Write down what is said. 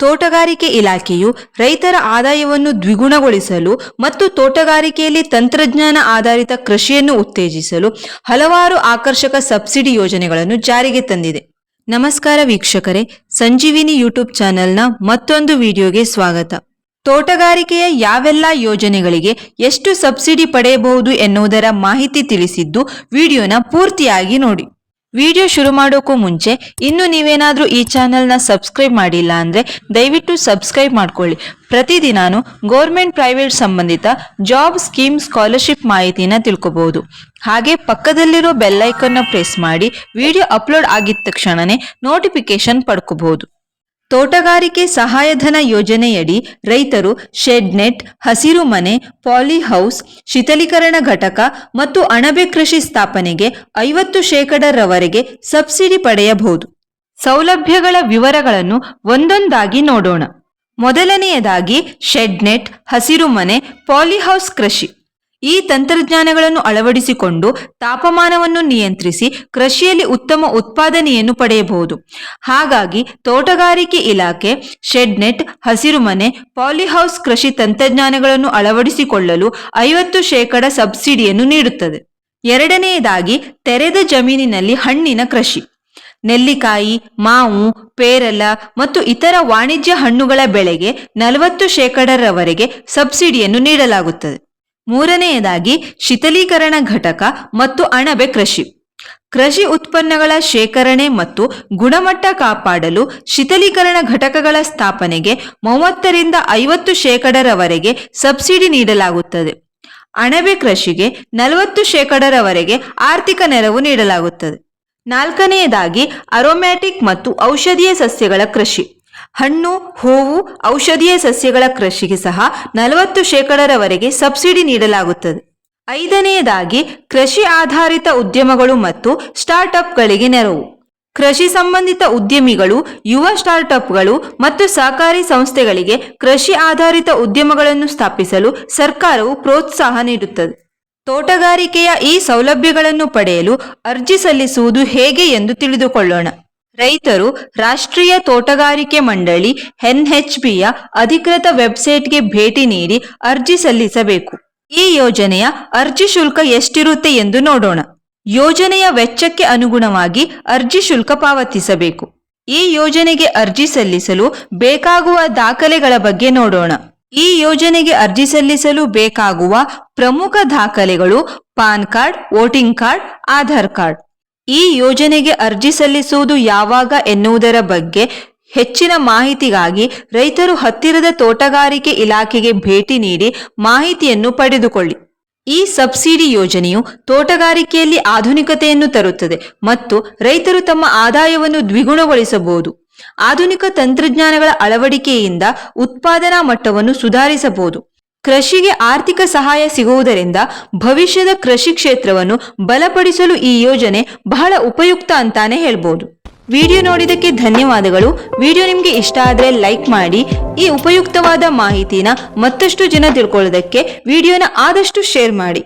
ತೋಟಗಾರಿಕೆ ಇಲಾಖೆಯು ರೈತರ ಆದಾಯವನ್ನು ದ್ವಿಗುಣಗೊಳಿಸಲು ಮತ್ತು ತೋಟಗಾರಿಕೆಯಲ್ಲಿ ತಂತ್ರಜ್ಞಾನ ಆಧಾರಿತ ಕೃಷಿಯನ್ನು ಉತ್ತೇಜಿಸಲು ಹಲವಾರು ಆಕರ್ಷಕ ಸಬ್ಸಿಡಿ ಯೋಜನೆಗಳನ್ನು ಜಾರಿಗೆ ತಂದಿದೆ. ನಮಸ್ಕಾರ ವೀಕ್ಷಕರೇ, ಸಂಜೀವಿನಿ ಯೂಟ್ಯೂಬ್ ಚಾನೆಲ್ನ ಮತ್ತೊಂದು ವಿಡಿಯೋಗೆ ಸ್ವಾಗತ. ತೋಟಗಾರಿಕೆಯ ಯಾವೆಲ್ಲ ಯೋಜನೆಗಳಿಗೆ ಎಷ್ಟು ಸಬ್ಸಿಡಿ ಪಡೆಯಬಹುದು ಎನ್ನುವುದರ ಮಾಹಿತಿ ತಿಳಿಸಿದ್ದು ವಿಡಿಯೋನ ಪೂರ್ತಿಯಾಗಿ ನೋಡಿ. ವಿಡಿಯೋ ಶುರು ಮಾಡೋಕ್ಕೂ ಮುಂಚೆ ಇನ್ನು ನೀವೇನಾದರೂ ಈ ಚಾನೆಲ್ನ ಸಬ್ಸ್ಕ್ರೈಬ್ ಮಾಡಿಲ್ಲ ಅಂದರೆ ದಯವಿಟ್ಟು ಸಬ್ಸ್ಕ್ರೈಬ್ ಮಾಡ್ಕೊಳ್ಳಿ. ಪ್ರತಿದಿನಾನು ಗೌರ್ಮೆಂಟ್ ಪ್ರೈವೇಟ್ ಸಂಬಂಧಿತ ಜಾಬ್ ಸ್ಕೀಮ್ ಸ್ಕಾಲರ್ಶಿಪ್ ಮಾಹಿತಿನ ತಿಳ್ಕೊಬಹುದು ಹಾಗೆ ಪಕ್ಕದಲ್ಲಿರೋ ಬೆಲ್ಲೈಕನ್ನ ಪ್ರೆಸ್ ಮಾಡಿ ವಿಡಿಯೋ ಅಪ್ಲೋಡ್ ಆಗಿದ ತಕ್ಷಣನೇ ನೋಟಿಫಿಕೇಶನ್ ಪಡ್ಕೋಬಹುದು ತೋಟಗಾರಿಕೆ ಸಹಾಯಧನ ಯೋಜನೆಯಡಿ ರೈತರು ಶೆಡ್ ನೆಟ್, ಹಸಿರು ಮನೆ, ಪಾಲಿ ಹೌಸ್ ಶೀತಲೀಕರಣ ಘಟಕ ಮತ್ತು ಅಣಬೆ ಕೃಷಿ ಸ್ಥಾಪನೆಗೆ ಐವತ್ತು ಶೇಕಡರವರೆಗೆ ಸಬ್ಸಿಡಿ ಪಡೆಯಬಹುದು. ಸೌಲಭ್ಯಗಳ ವಿವರಗಳನ್ನು ಒಂದೊಂದಾಗಿ ನೋಡೋಣ. ಮೊದಲನೆಯದಾಗಿ ಶೆಡ್ ನೆಟ್, ಹಸಿರು ಮನೆ ಪಾಲಿಹೌಸ್ ಕೃಷಿ. ಈ ತಂತ್ರಜ್ಞಾನಗಳನ್ನು ಅಳವಡಿಸಿಕೊಂಡು ತಾಪಮಾನವನ್ನು ನಿಯಂತ್ರಿಸಿ ಕೃಷಿಯಲ್ಲಿ ಉತ್ತಮ ಉತ್ಪಾದನೆಯನ್ನು ಪಡೆಯಬಹುದು. ಹಾಗಾಗಿ ತೋಟಗಾರಿಕೆ ಇಲಾಖೆ ಶೆಡ್ ನೆಟ್ ಹಸಿರುಮನೆ, ಪಾಲಿಹೌಸ್ ಕೃಷಿ ತಂತ್ರಜ್ಞಾನಗಳನ್ನು ಅಳವಡಿಸಿಕೊಳ್ಳಲು ಐವತ್ತು ಶೇಕಡ ಸಬ್ಸಿಡಿಯನ್ನು ನೀಡುತ್ತದೆ. ಎರಡನೆಯದಾಗಿ ತೆರೆದ ಜಮೀನಿನಲ್ಲಿ ಹಣ್ಣಿನ ಕೃಷಿ. ನೆಲ್ಲಿಕಾಯಿ, ಮಾವು, ಪೇರಲ ಮತ್ತು ಇತರ ವಾಣಿಜ್ಯ ಹಣ್ಣುಗಳ ಬೆಳೆಗೆ ನಲವತ್ತು ಶೇಕಡರವರೆಗೆ ಸಬ್ಸಿಡಿಯನ್ನು ನೀಡಲಾಗುತ್ತದೆ. ಮೂರನೆಯದಾಗಿ ಶೀತಲೀಕರಣ ಘಟಕ ಮತ್ತು ಅಣಬೆ ಕೃಷಿ. ಕೃಷಿ ಉತ್ಪನ್ನಗಳ ಶೇಖರಣೆ ಮತ್ತು ಗುಣಮಟ್ಟ ಕಾಪಾಡಲು ಶಿಥಲೀಕರಣ ಘಟಕಗಳ ಸ್ಥಾಪನೆಗೆ ಮೂವತ್ತರಿಂದ ಐವತ್ತು ಶೇಕಡರವರೆಗೆ ಸಬ್ಸಿಡಿ ನೀಡಲಾಗುತ್ತದೆ. ಅಣಬೆ ಕೃಷಿಗೆ ನಲವತ್ತು ಶೇಕಡರವರೆಗೆ ಆರ್ಥಿಕ ನೆರವು ನೀಡಲಾಗುತ್ತದೆ. ನಾಲ್ಕನೆಯದಾಗಿ ಅರೋಮ್ಯಾಟಿಕ್ ಮತ್ತು ಔಷಧೀಯ ಸಸ್ಯಗಳ ಕೃಷಿ. ಹಣ್ಣು, ಹೂವು, ಔಷಧೀಯ ಸಸ್ಯಗಳ ಕೃಷಿಗೆ ಸಹ ನಲವತ್ತು ಶೇಕಡರವರೆಗೆ ಸಬ್ಸಿಡಿ ನೀಡಲಾಗುತ್ತದೆ. ಐದನೆಯದಾಗಿ, ಕೃಷಿ ಆಧಾರಿತ ಉದ್ಯಮಗಳು ಮತ್ತು ಸ್ಟಾರ್ಟ್ಅಪ್ಗಳಿಗೆ ನೆರವು. ಕೃಷಿ ಸಂಬಂಧಿತ ಉದ್ಯಮಿಗಳು, ಯುವ ಸ್ಟಾರ್ಟ್ಅಪ್ಗಳು ಮತ್ತು ಸಹಕಾರಿ ಸಂಸ್ಥೆಗಳಿಗೆ ಕೃಷಿ ಆಧಾರಿತ ಉದ್ಯಮಗಳನ್ನು ಸ್ಥಾಪಿಸಲು ಸರ್ಕಾರವು ಪ್ರೋತ್ಸಾಹ ನೀಡುತ್ತದೆ. ತೋಟಗಾರಿಕೆಯ ಈ ಸೌಲಭ್ಯಗಳನ್ನು ಪಡೆಯಲು ಅರ್ಜಿ ಸಲ್ಲಿಸುವುದು ಹೇಗೆ ಎಂದು ತಿಳಿದುಕೊಳ್ಳೋಣ. ರೈತರು ರಾಷ್ಟ್ರೀಯ ತೋಟಗಾರಿಕೆ ಮಂಡಳಿ ಎನ್ಎಚ್ಬಿಯ ಅಧಿಕೃತ ವೆಬ್ಸೈಟ್ಗೆ ಭೇಟಿ ನೀಡಿ ಅರ್ಜಿ ಸಲ್ಲಿಸಬೇಕು. ಈ ಯೋಜನೆಯ ಅರ್ಜಿ ಶುಲ್ಕ ಎಷ್ಟಿರುತ್ತೆ ಎಂದು ನೋಡೋಣ. ಯೋಜನೆಯ ವೆಚ್ಚಕ್ಕೆ ಅನುಗುಣವಾಗಿ ಅರ್ಜಿ ಶುಲ್ಕ ಪಾವತಿಸಬೇಕು. ಈ ಯೋಜನೆಗೆ ಅರ್ಜಿ ಸಲ್ಲಿಸಲು ಬೇಕಾಗುವ ದಾಖಲೆಗಳ ಬಗ್ಗೆ ನೋಡೋಣ. ಈ ಯೋಜನೆಗೆ ಅರ್ಜಿ ಸಲ್ಲಿಸಲು ಬೇಕಾಗುವ ಪ್ರಮುಖ ದಾಖಲೆಗಳು PAN card, voting card, Aadhaar card. ಈ ಯೋಜನೆಗೆ ಅರ್ಜಿ ಸಲ್ಲಿಸುವುದು ಯಾವಾಗ ಎನ್ನುವುದರ ಬಗ್ಗೆ ಹೆಚ್ಚಿನ ಮಾಹಿತಿಗಾಗಿ ರೈತರು ಹತ್ತಿರದ ತೋಟಗಾರಿಕೆ ಇಲಾಖೆಗೆ ಭೇಟಿ ನೀಡಿ ಮಾಹಿತಿಯನ್ನು ಪಡೆದುಕೊಳ್ಳಿ. ಈ ಸಬ್ಸಿಡಿ ಯೋಜನೆಯು ತೋಟಗಾರಿಕೆಯಲ್ಲಿ ಆಧುನಿಕತೆಯನ್ನು ತರುತ್ತದೆ ಮತ್ತು ರೈತರು ತಮ್ಮ ಆದಾಯವನ್ನು ದ್ವಿಗುಣಗೊಳಿಸಬಹುದು. ಆಧುನಿಕ ತಂತ್ರಜ್ಞಾನಗಳ ಅಳವಡಿಕೆಯಿಂದ ಉತ್ಪಾದನಾ ಮಟ್ಟವನ್ನು ಸುಧಾರಿಸಬಹುದು. ಕೃಷಿಗೆ ಆರ್ಥಿಕ ಸಹಾಯ ಸಿಗುವುದರಿಂದ ಭವಿಷ್ಯದ ಕೃಷಿ ಕ್ಷೇತ್ರವನ್ನು ಬಲಪಡಿಸಲು ಈ ಯೋಜನೆ ಬಹಳ ಉಪಯುಕ್ತ ಅಂತಾನೆ ಹೇಳ್ಬೋದು. ವಿಡಿಯೋ ನೋಡಿದಕ್ಕೆ ಧನ್ಯವಾದಗಳು. ವಿಡಿಯೋ ನಿಮಗೆ ಇಷ್ಟ ಆದರೆ ಲೈಕ್ ಮಾಡಿ. ಈ ಉಪಯುಕ್ತವಾದ ಮಾಹಿತಿನ ಮತ್ತಷ್ಟು ಜನ ತಿಳ್ಕೊಳ್ಳೋದಕ್ಕೆ ವಿಡಿಯೋನ ಆದಷ್ಟು ಶೇರ್ ಮಾಡಿ.